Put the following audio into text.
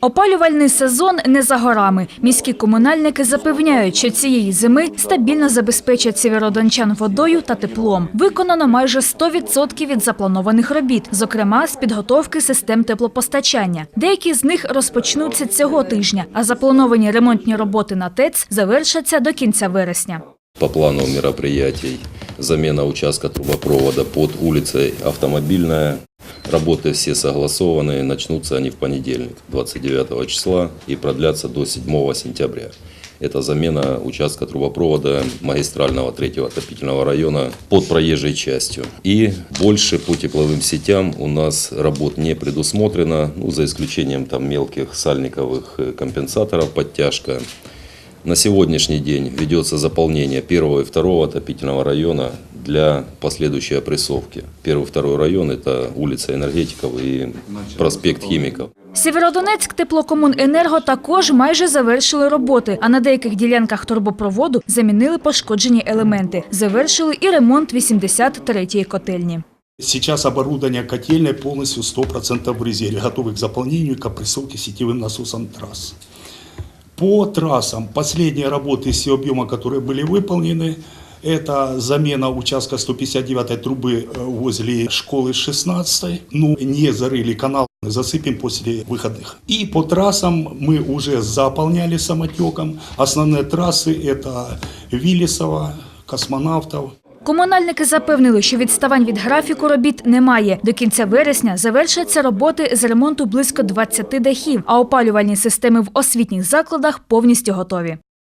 Опалювальний сезон не за горами. Міські комунальники запевняють, що цієї зими стабільно забезпечать сєвєродончан водою та теплом. Виконано майже 100% від запланованих робіт, зокрема з підготовки систем теплопостачання. Деякі з них розпочнуться цього тижня, а заплановані ремонтні роботи на ТЕЦ завершаться до кінця вересня. По плану мероприятий замена участка трубопровода под улицей Автомобильная. Работы все согласованы, начнутся они в понедельник, 29 числа, и продлятся до 7 сентября. Это замена участка трубопровода магистрального третьего отопительного района под проезжей частью. И больше по тепловым сетям у нас работ не предусмотрено, ну, за исключением там мелких сальниковых э, компенсаторов, подтяжка. На сегодняшний день ведется заполнение первого и второго отопительного района для последующей опрессовки. Первый и второй район – это улица энергетиков и проспект химиков. Сєвєродонецьк теплокомуненерго також майже завершили роботи, а на деяких ділянках турбопроводу замінили пошкоджені елементи. Завершили і ремонт 83-ї котельні. Сейчас оборудование котельной полностью 100% в резерве, готовы к заполнению и к опрессовке сетевым насосом трасс. По трассам последние работы все объема, которые были выполнены, это замена участка 159 трубы э, возле школы 16, ну не зарыли канал, засыпем после выходных. И по трассам мы уже заполняли самотеком. Основные трассы это Виллисово, Космонавтов, Комунальники запевнили, що відставань від графіку робіт немає. До кінця вересня завершаться роботи з ремонту близько 20 дахів, а опалювальні системи в освітніх закладах повністю готові.